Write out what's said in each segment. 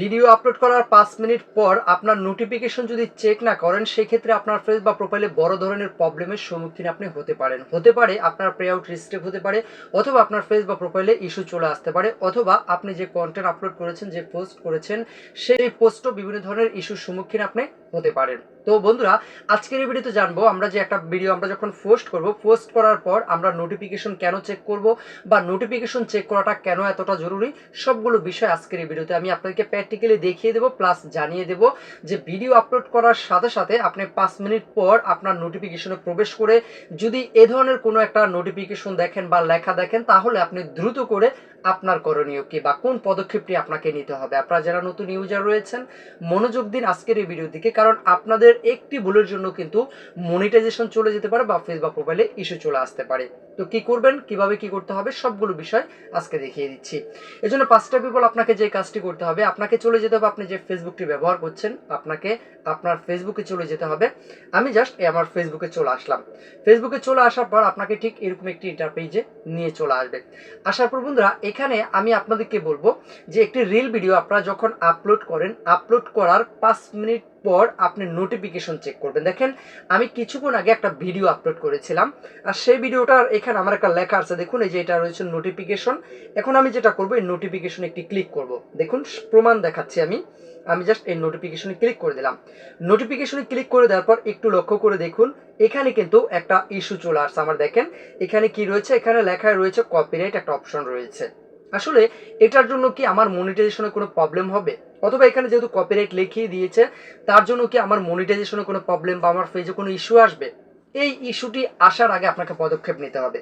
Video upload করার পাঁচ minute পর আপনার নোটিফিকেশন যদি চেক না করেন, সেক্ষেত্রে আপনার ফেস বা প্রোফাইলে বড় ধরনের প্রবলেমের সম্মুখীন আপনি হতে পারেন। হতে পারে আপনার প্রে আউট রিস্টেক হতে পারে, অথবা আপনার ফেস বা প্রোফাইলে ইস্যু চলে আসতে পারে, অথবা আপনি যে কন্টেন্ট আপলোড করেছেন, যে পোস্ট করেছেন, সেই পোস্টও বিভিন্ন ধরনের ইস্যুর সম্মুখীন আপনি হতে পারেন তো বন্ধুরা, আজকের এই ভিডিওতে জানব আমরা যে একটা ভিডিও আমরা যখন পোস্ট করব পোস্ট করার পর আমরা নোটিফিকেশন কেন চেক করব বা নোটিফিকেশন চেক করাটা কেন এতটা জরুরি, সবগুলো বিষয় আজকের এই ভিডিওতে আমি আপনাদেরকে প্র্যাকটিক্যালি দেখিয়ে দেবো প্লাস জানিয়ে দেবো যে ভিডিও আপলোড করার সাথে সাথে আপনি পাঁচ মিনিট পর আপনার নোটিফিকেশনে প্রবেশ করে যদি এ ধরনের কোনো একটা নোটিফিকেশন দেখেন বা লেখা দেখেন, তাহলে আপনি দ্রুত করে আপনার করণীয় কি বা কোন পদক্ষেপটি আপনাকে নিতে হবে। আপনারা যারা নতুন ইউজার রয়েছেন, মনোযোগ দিন আজকের এই ভিডিওর দিকে কারণ আপনাদের একটি ভুলের জন্য কিন্তু মনিটাইজেশন চলে যেতে পারে বা ফেস বা প্রোফাইলে ইস্যু চলে আসতে পারে। তো কি করবেন? কীভাবে কি করতে হবে? সবগুলো বিষয় আজকে দেখিয়ে দিচ্ছি। এজন্য পাঁচটা পিপল আপনাকে যে কাজটি করতে হবে, আপনাকে চলে যেতে হবে, আপনি যে ফেসবুকটি ব্যবহার করছেন, আপনাকে আপনার ফেসবুকে চলে যেতে হবে। আমি জাস্ট আমার ফেসবুকে চলে আসলাম। ফেসবুকে চলে আসার পর আপনাকে ঠিক এরকম একটি ইন্টারপেজে নিয়ে চলে আসবে। আসার পর বন্ধুরা, এখানে আমি আপনাদেরকে বলব যে একটি রিল ভিডিও আপনারা যখন আপলোড করেন আপলোড করার পাঁচ মিনিট পর আপনি নোটিফিকেশন চেক করবেন। দেখেন, আমি কিছুক্ষণ আগে একটা ভিডিও আপলোড করেছিলাম। আর সেই ভিডিওটার এখানে আমার একটা লেখা আছে। দেখুন, এই যে এটা রয়েছে নোটিফিকেশন এখন আমি যেটা করব, এই নোটিফিকেশন একটি ক্লিক করব। দেখুন, প্রমাণ দেখাচ্ছি আমি। আমি জাস্ট এই নোটিফিকেশনে ক্লিক করে দিলাম। নোটিফিকেশনে ক্লিক করে দেওয়ার পর একটু লক্ষ্য করে দেখুন, এখানে কিন্তু একটা ইস্যু চলে আসছে। আমার দেখেন, এখানে কি রয়েছে? এখানে লেখায় রয়েছে কপিরাইট একটা অপশন রয়েছে। আসলে এটার জন্য কি আমার মনিটাইজেশনে কোনো প্রবলেম হবে? অথবা এখানে যেহেতু কপিরাইট লিখিয়ে দিয়েছে, তার জন্য কি আমার মনিটাইজেশনে কোনো প্রবলেম বা আমার ফেজে কোনো ইস্যু আসবে? এই ইস্যুটি আসার আগে আপনাকে পদক্ষেপ নিতে হবে।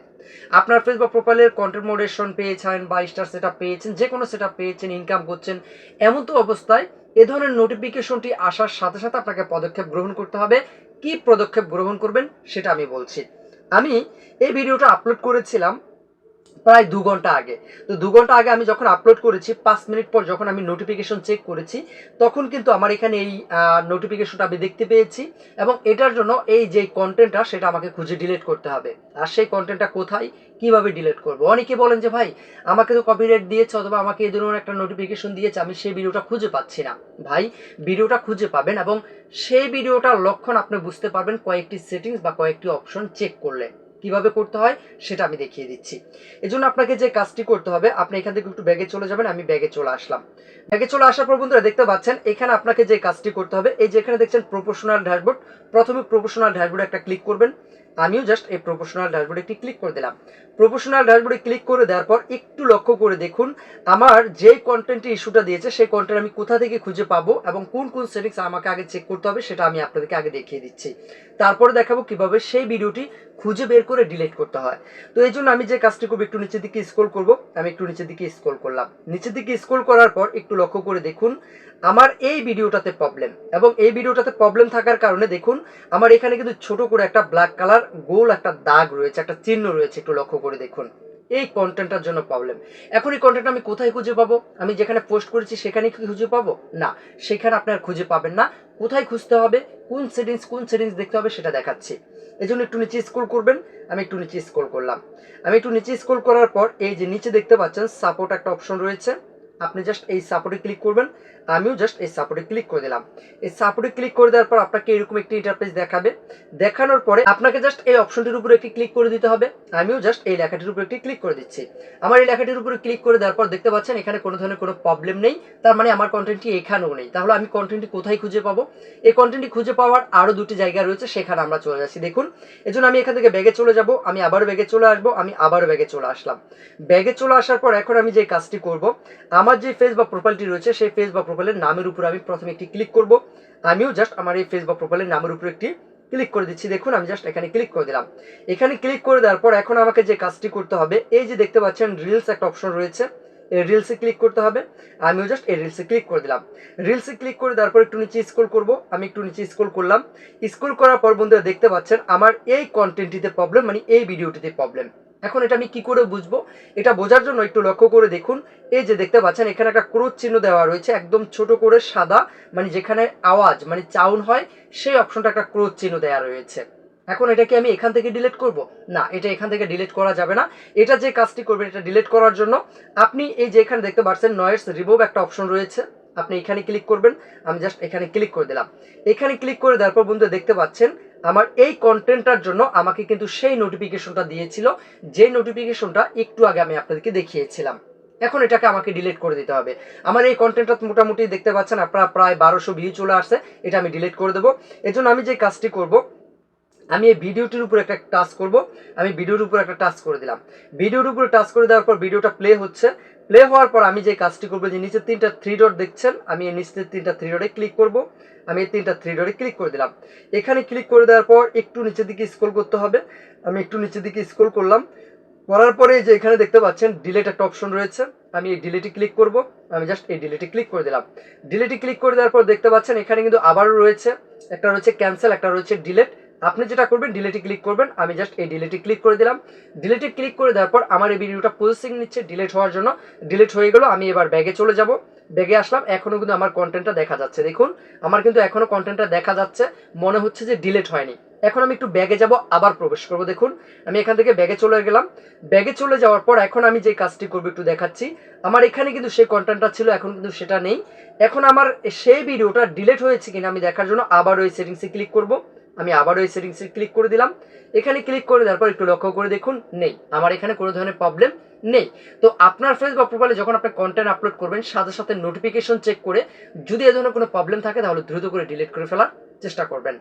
আপনার ফেস বা প্রোফাইলের কন্টেন্ট মোডেশন পেয়েছেন বা স্টার সেট পেয়েছেন যে কোনো সেট পেয়েছেন ইনকাম করছেন, এমন তো অবস্থায় এ ধরনের নোটিফিকেশনটি আসার সাথে সাথে আপনাকে পদক্ষেপ গ্রহণ করতে হবে। কি পদক্ষেপ গ্রহণ করবেন সেটা আমি বলছি। আমি এই ভিডিওটা আপলোড করেছিলাম প্রায় দু ঘণ্টা আগে। তো দু ঘণ্টা আগে আমি যখন আপলোড করেছি, পাঁচ মিনিট পর যখন আমি নোটিফিকেশন চেক করেছি, তখন কিন্তু আমার এখানে এই নোটিফিকেশনটা আমি দেখতে পেয়েছি এবং এটার জন্য এই যে কন্টেন্টটা সেটা আমাকে খুঁজে ডিলিট করতে হবে। আর সেই কন্টেন্টটা কোথায়, কীভাবে ডিলিট করব? অনেকে বলেন যে, ভাই, আমাকে তো কপিরাইট দিয়েছে অথবা আমাকে এই ধরনের একটা নোটিফিকেশন দিয়েছে, আমি সেই ভিডিওটা খুঁজে পাচ্ছি না। ভাই ভিডিওটা খুঁজে পাবেন এবং সেই ভিডিওটার লক্ষণ আপনি বুঝতে পারবেন কয়েকটি সেটিংস বা কয়েকটি অপশন চেক করলে। কীভাবে করতে হয় সেটা আমি দেখিয়ে দিচ্ছি। এজন্য আপনাকে যে কাজটি করতে হবে, আপনি এখান থেকে একটু ব্যাগে চলে যাবেন, আমি ব্যাগে চলে আসলাম। ব্যাগে চলে আসার পর বন্ধুরা দেখতে পাচ্ছেন, এখানে আপনাকে যে কাজটি করতে হবে, এই যে এখানে দেখছেন প্রফেশনাল ড্যাশবোর্ড প্রথমে প্রফেশনাল ড্যাশবোর্ডে একটা ক্লিক করবেন। আমিও জাস্ট এই প্রফেশনাল ড্যাশবোর্ডে একটি ক্লিক করে দিলাম। প্রফেশনাল ড্যাশবোর্ডে ক্লিক করে দেওয়ার পর একটু লক্ষ্য করে দেখুন, আমার যে কন্টেন্টটি ইস্যুটা দিয়েছে, সেই কন্টেন্ট আমি কোথা থেকে খুঁজে পাবো এবং কোন কোন সেটিংস আমাকে আগে চেক করতে হবে, সেটা আমি আপনাদেরকে আগে দেখিয়ে দিচ্ছি। তারপরে দেখাবো কীভাবে সেই ভিডিওটি খুঁজে বের করে ডিলিট করতে হয়। তো এই জন্য আমি যে কাজটি করব একটু নিচের দিকে স্ক্রল করব, আমি একটু নিচের দিকে স্ক্রল করলাম। নিচের দিকে স্ক্রল করার পর একটু লক্ষ্য করে দেখুন, আমার এই ভিডিওটাতে প্রবলেম এবং এই ভিডিওটাতে প্রবলেম থাকার কারণে দেখুন, আমার এখানে কিন্তু ছোট করে একটা ব্ল্যাক কালার গোল একটা দাগ রয়েছে, একটা চিহ্ন রয়েছে, একটু লক্ষ্য করে দেখুন। এই কন্টেন্টটার জন্য প্রবলেম এখন এই কন্টেন্ট আমি কোথায় খুঁজে পাবো? আমি যেখানে পোস্ট করেছি সেখানে কি খুঁজে পাবো? না, সেখানে আপনার খুঁজে পাবেন না। কোথায় খুঁজতে হবে? কোন সেটিংস কোন সেটিংস দেখতে হবে সেটা দেখাচ্ছি। এই জন্য একটু নিচে স্ক্রোল করবেন, আমি একটু নিচে স্ক্রল করলাম। আমি একটু নিচে স্ক্রোল করার পর এই যে নিচে দেখতে পাচ্ছেন সাপোর্ট একটা অপশন রয়েছে। আপনি জাস্ট এই সাপোর্টে ক্লিক করবেন, আমিও জাস্ট এই সাপোর্টে ক্লিক করে দিলাম। এই সাপোর্টে ক্লিক করে দেওয়ার পর আপনাকে এরকম একটি ইন্টারফেস দেখাবে। দেখানোর পরে আপনাকে জাস্ট এই অপশনটির উপরে একটি ক্লিক করে দিতে হবে। আমিও জাস্ট এই লেখাটির উপরে একটি ক্লিক করে দিচ্ছি। আমার এই লেখাটির উপরে ক্লিক করে দেওয়ার পর দেখতে পাচ্ছেন এখানে কোনো ধরনের কোনো প্রবলেম নেই। তার মানে আমার কন্টেন্টটি এখানেও নেই। তাহলে আমি কন্টেন্টটি কোথায় খুঁজে পাবো? এই কন্টেন্টটি খুঁজে পাওয়ার আরও দুটি জায়গা রয়েছে, সেখানে আমরা চলে যাচ্ছি। দেখুন, এজন্য আমি এখান থেকে ব্যাগে চলে যাব, আমি আবারও ব্যাগে চলে আসব, আমি আবারও ব্যাগে চলে আসলাম। ব্যাগে চলে আসার পর এখন আমি যে কাজটি করব, আমার যে ফেস বা প্রোফাইলটি রয়েছে, সেই ফেস বা প্রোফাইলের নামের উপর আমি প্রথমে একটি ক্লিক করব। আমিও জাস্ট আমার এই ফেস বা প্রোফাইলের নামের উপর একটি ক্লিক করে দিচ্ছি। দেখুন, আমি জাস্ট এখানে ক্লিক করে দিলাম। এখানে ক্লিক করে দেওয়ার পর এখন আমাকে যে কাজটি করতে হবে, এই যে দেখতে পাচ্ছেন রিলস একটা অপশন রয়েছে। এই রিলসে ক্লিক করতে হবে। আমিও জাস্ট এই রিলসে ক্লিক করে দিলাম। রিলসে ক্লিক করে দেওয়ার পর একটু নিচে স্ক্রল করব। আমি একটু নিচে স্ক্রল করলাম। স্ক্রল করার পর বন্ধুরা দেখতে পাচ্ছেন, আমার এই কন্টেন্টটিতে প্রবলেম মানে এই ভিডিওটিতে প্রবলেম এখন এটা আমি কি করে বুঝব? এটা বোঝার জন্য একটু লক্ষ্য করে দেখুন। এই যে দেখতে পাচ্ছেন, এখানে একটা ক্রোধ চিহ্ন দেওয়া রয়েছে, একদম ছোট করে সাদা মানে যেখানে আওয়াজ মানে চাউন হয়, সেই অপশনটা একটা ক্রোধ চিহ্ন দেওয়া রয়েছে। এখন এটাকে আমি এখান থেকে ডিলিট করব? না, এটা এখান থেকে ডিলিট করা যাবে না। এটা যে কাজটি করবেন, এটা ডিলিট করার জন্য আপনি এই যে এখানে দেখতে পাচ্ছেন নয়েস রিমুভ একটা অপশন রয়েছে। আপনি এখানে ক্লিক করবেন, আমি জাস্ট এখানে ক্লিক করে দিলাম। এখানে ক্লিক করে দেওয়ার পর বন্ধু দেখতে পাচ্ছেন আমার এই কন্টেন্টটার জন্য আমাকে কিন্তু সেই নোটিফিকেশনটা দিয়েছিল, যে নোটিফিকেশনটা একটু আগে আমি আপনাদেরকে দেখিয়েছিলাম। এখন এটাকে আমাকে ডিলিট করে দিতে হবে। আমার এই কন্টেন্টটা মোটামুটি দেখতে পাচ্ছেন, আপনারা প্রায় বারোশো ভিউ চলে আসছে, এটা আমি ডিলিট করে দেবো। এজন্য আমি যে কাজটি করব আমি এই ভিডিওটির উপর একটা টাচ করব। আমি ভিডিওর উপর একটা টাচ করে দিলাম। ভিডিওর উপরে টাচ করে দেওয়ার পর ভিডিওটা প্লে হচ্ছে। প্লে হওয়ার পর আমি যে কাজটি করব, যে নিচের তিনটা থ্রি ডট দেখছেন, আমি এই নিচের তিনটা থ্রি ডটে ক্লিক করব। আমি এই তিনটা থ্রি ডটে ক্লিক করে দিলাম। এখানে ক্লিক করে দেওয়ার পর একটু নিচের দিকে স্ক্রল করতে হবে। আমি একটু নিচের দিকে স্ক্রল করলাম। করার পরে যে এখানে দেখতে পাচ্ছেন ডিলেট একটা অপশন রয়েছে। আমি এই ডিলেটে ক্লিক করব। আমি জাস্ট এই ডিলেটে ক্লিক করে দিলাম। ডিলেটে ক্লিক করে দেওয়ার পর দেখতে পাচ্ছেন, এখানে কিন্তু আবারও রয়েছে। একটা রয়েছে ক্যান্সেল একটা রয়েছে ডিলেট আপনি যেটা করবেন ডিলেটে ক্লিক করবেন। আমি জাস্ট এই ডিলেটে ক্লিক করে দিলাম। ডিলেটে ক্লিক করে দেওয়ার পর আমার এই ভিডিওটা প্রসেসিং নিচ্ছে ডিলেট হওয়ার জন্য। ডিলেট হয়ে গেল, আমি এবার ব্যাগে চলে যাব। ব্যাগে আসলাম, এখনও কিন্তু আমার কন্টেন্টটা দেখা যাচ্ছে। দেখুন, আমার কিন্তু এখনও কন্টেন্টটা দেখা যাচ্ছে। মনে হচ্ছে যে ডিলেট হয়নি। এখন আমি একটু ব্যাগে যাব, আবার প্রবেশ করব। দেখুন, আমি এখান থেকে ব্যাগে চলে গেলাম। ব্যাগে চলে যাওয়ার পর এখন আমি যে কাজটি করব, একটু দেখাচ্ছি। আমার এখানে কিন্তু সেই কন্টেন্টটা ছিল, এখন কিন্তু সেটা নেই। এখন আমার সেই ভিডিওটা ডিলেট হয়েছে কিনা আমি দেখার জন্য আবার ওই সেটিংসে ক্লিক করব। আমি আবারও ওই সেটিংসে ক্লিক করে দিলাম। এখানে ক্লিক করে দেওয়ার পর একটু লক্ষ্য করে দেখুন, নেই। আমার এখানে কোনো ধরনের প্রবলেম নেই। তো আপনার ফেস বা প্রোফাইলে যখন আপনি কন্টেন্ট আপলোড করবেন, সাথে সাথে নোটিফিকেশন চেক করে যদি এ ধরনের কোনো প্রবলেম থাকে, তাহলে দ্রুত করে ডিলিট করে ফেলার চেষ্টা করবেন।